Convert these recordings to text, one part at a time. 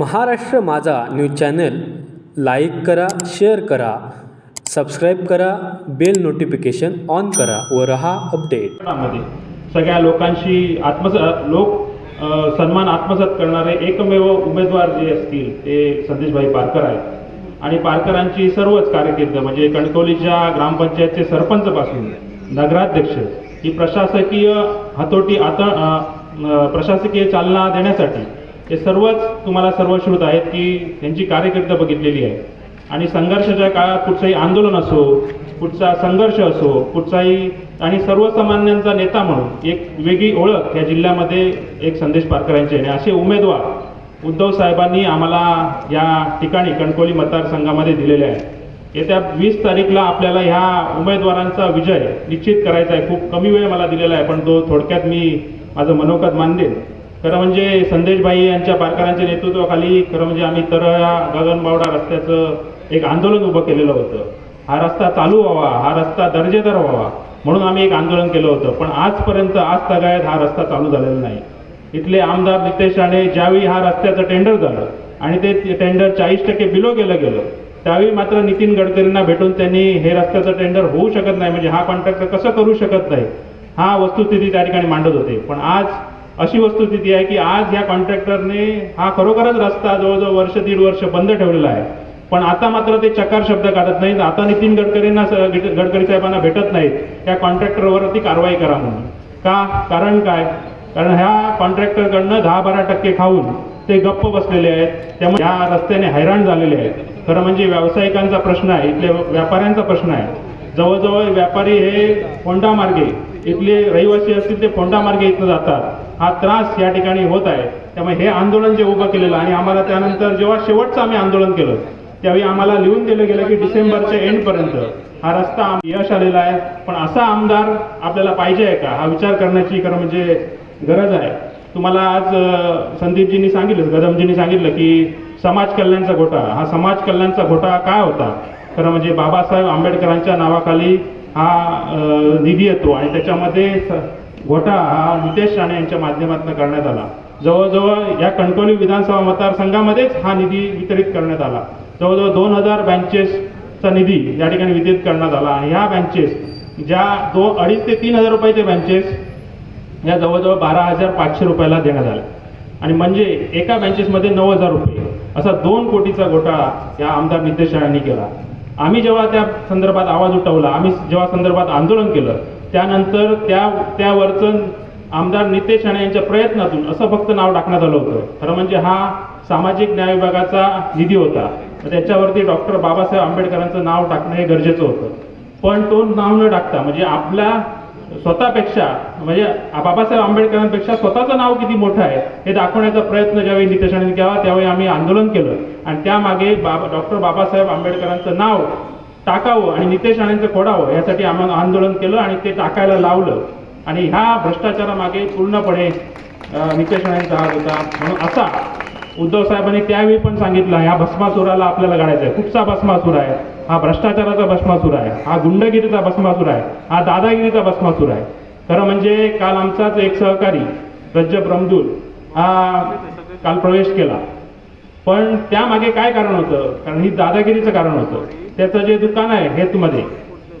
Maharashtra Majha news channel like करा share करा subscribe करा बेल नोटिफिकेशन ऑन करा व रहा अपडेट. सगळ्या लोकांशी आत्मस लोक सन्मान आत्मसात करणारे एकमेव उमेदवार जे असतील ते संदेशभाई पारकर आहेत. आणि पारकरांची सर्वच कार्यकिर्द म्हणजे कणकवलीच्या ग्रामपंचायतचे सरपंचपासून नगराध्यक्ष ही प्रशासकीय हातोटी आता प्रशासकीय चालना देण्यासाठी हे सर्वच तुम्हाला सर्वश्रुत आहेत की त्यांची कार्यकर्ता बघितलेली आहे. आणि संघर्षाच्या काळात कुठचंही आंदोलन असो कुठचा संघर्ष असो कुठचाही आणि सर्वसामान्यांचा नेता म्हणून एक वेगळी ओळख या जिल्ह्यामध्ये एक संदेश पारकरांचे आणि असे उमेदवार उद्धव साहेबांनी आम्हाला या ठिकाणी कणकोली मतदारसंघामध्ये दिलेले आहे येत्या वीस तारीखला आपल्याला ह्या उमेदवारांचा विजय निश्चित करायचा आहे. खूप कमी वेळ मला दिलेला आहे पण तो थोडक्यात मी माझं मनोगत मानदेन खरं म्हणजे संदेशभाई यांच्या पारकरांच्या नेतृत्वाखाली खरं म्हणजे आम्ही तरळा गगनबावडा रस्त्याचं एक आंदोलन उभं केलेलं होतं. हा रस्ता चालू व्हावा हा रस्ता दर्जेदार व्हावा म्हणून आम्ही एक आंदोलन केलं होतं. पण आजपर्यंत आज तगायत हा रस्ता चालू झालेला नाही. इथले आमदार नितेश राणे ज्यावेळी हा रस्त्याचं टेंडर झालं आणि ते टेंडर चाळीस टक्के बिलो गेलं गेलं त्यावेळी मात्र नितीन गडकरींना भेटून त्यांनी हे रस्त्याचं टेंडर होऊ शकत नाही. म्हणजे हा कॉन्ट्रॅक्टर कसं करू शकत नाही? हा वस्तुस्थिती त्या ठिकाणी मांडत होते. पण आज अशी वस्तुस्थिती आहे की आज या कॉन्ट्रॅक्टरने हा खरोखरच रस्ता जवळजवळ वर्ष दीड वर्ष बंद ठेवलेला आहे. पण आता मात्र ते चकार शब्द काढत नाहीत. आता नितीन गडकरींना गडकरी साहेबांना भेटत नाहीत. त्या कॉन्ट्रॅक्टरवरती कारवाई करा म्हणून. का? कारण काय? कारण ह्या कॉन्ट्रॅक्टरकडनं दहा बारा टक्के खाऊन ते गप्प बसलेले आहेत. त्यामुळे ह्या रस्त्याने हैराण झालेले आहेत. खरं म्हणजे व्यावसायिकांचा प्रश्न आहे. इथले व्यापाऱ्यांचा प्रश्न आहे. जवळजवळ व्यापारी हे फोंडा मार्गे इथले रहिवासी असतील ते फोंडा मार्गे इथनं जातात. हा त्रास या ठिकाणी होत आहे. त्यामुळे हे आंदोलन जे उभं केलेलं आणि आम्हाला त्यानंतर जेव्हा शेवटचं आम्ही आंदोलन केलं त्यावेळी आम्हाला लिहून दिलं गेलं की डिसेंबरच्या एंडपर्यंत हा रस्ता यश आलेला आहे. पण असा आमदार आपल्याला पाहिजे आहे का? हा विचार करण्याची खरं म्हणजे गरज आहे. तुम्हाला आज संदीपजींनी सांगितलं गदमजींनी सांगितलं की समाज कल्याणचा घोटाळा. हा समाज कल्याणचा घोटाळा काय होता? खरं म्हणजे बाबासाहेब आंबेडकरांच्या नावाखाली हा निधी येतो आणि त्याच्यामध्ये घोटा घोटाळा हा नितेश राणे यांच्या माध्यमातून करण्यात आला. जवळजवळ या कणकवली विधानसभा मतदारसंघामध्येच हा निधी वितरित करण्यात आला. जवळजवळ दोन हजार बँचेसचा निधी या ठिकाणी वितरित करण्यात आला. आणि ह्या बँचेस ज्या दो अडीच ते तीन हजार रुपयाचे बँचेस या जवळजवळ बारा हजार पाचशे रुपयाला देण्यात आल्या आणि म्हणजे एका बँचेसमध्ये नऊ हजार रुपये असा दोन कोटीचा घोटाळा या आमदार नितेश राणेंनी केला. आम्ही जेव्हा त्या संदर्भात आवाज उठवला आम्ही जेव्हा संदर्भात आंदोलन केलं त्यानंतर त्या त्यावरचं आमदार नितेश राणे यांच्या प्रयत्नातून असं फक्त नाव टाकण्यात आलं होतं. खरं म्हणजे हा सामाजिक न्याय विभागाचा निधी होता. त्याच्यावरती डॉक्टर बाबासाहेब आंबेडकरांचं नाव टाकणं हे गरजेचं होतं. पण तो नाव न टाकता म्हणजे आपल्या स्वतःपेक्षा म्हणजे बाबासाहेब आंबेडकरांपेक्षा स्वतःचं नाव किती मोठं आहे हे दाखवण्याचा प्रयत्न ज्यावेळी नितेश राणेंनी केला त्यावेळी आम्ही आंदोलन केलं. आणि त्यामागे बाबा डॉक्टर बाबासाहेब आंबेडकरांचं नाव टाकावं आणि नितेश राणेंचं खोडावं यासाठी आम्हाला आंदोलन केलं आणि ते टाकायला लावलं. आणि ह्या भ्रष्टाचारामागे पूर्णपणे नितेश राणेंचा हात होता. म्हणून असा उद्धव साहेबांनी त्यावेळी पण सांगितलं ह्या भस्मासुराला आपल्याला गाडायचं आहे कुठचा भस्मासूर आहे? हा भ्रष्टाचाराचा भस्मासूर आहे. हा गुंडगिरीचा भस्मासूर आहे. हा दादागिरीचा भस्मासूर आहे. खरं म्हणजे काल आमचाच एक सहकारी रज्जब रमदूल हा काल प्रवेश केला. पण त्यामागे काय कारण होतं? कारण ही दादागिरीचं कारण होतं. त्याचं जे दुकान आहे हेल्थमध्ये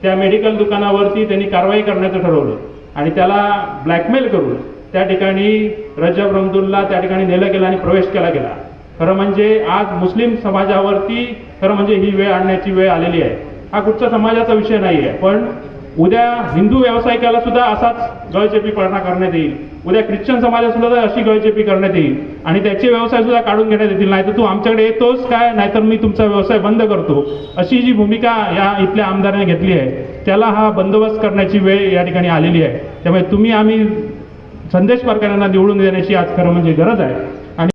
त्या मेडिकल दुकानावरती त्यांनी कारवाई करण्याचं ठरवलं. आणि त्याला ब्लॅकमेल करून त्या ठिकाणी रजब रमदुल्ला त्या ठिकाणी नेलं गेलं आणि प्रवेश केला गेला. खरं म्हणजे आज मुस्लिम समाजावरती खरं म्हणजे ही वेळ आणण्याची वेळ आलेली आहे. हा कुठचा समाजाचा विषय नाही आहे पण उद्या हिंदू व्यावसायिकाला सुद्धा असाच गळचेपीपणा करण्यात येईल. उद्या ख्रिश्चन समाजात सुद्धा अशी गळचेपी करण्यात येईल. आणि त्याचे व्यवसाय सुद्धा काढून घेण्यात येतील. नाहीतर तू आमच्याकडे येतोच काय? नाहीतर मी तुमचा व्यवसाय बंद करतो. अशी जी भूमिका या इथल्या आमदाराने घेतली आहे त्याला हा बंदोबस्त करण्याची वेळ या ठिकाणी आलेली आहे. त्यामुळे तुम्ही आम्ही संदेश पारकरांना निवडून देण्याची आज खरं म्हणजे गरज आहे.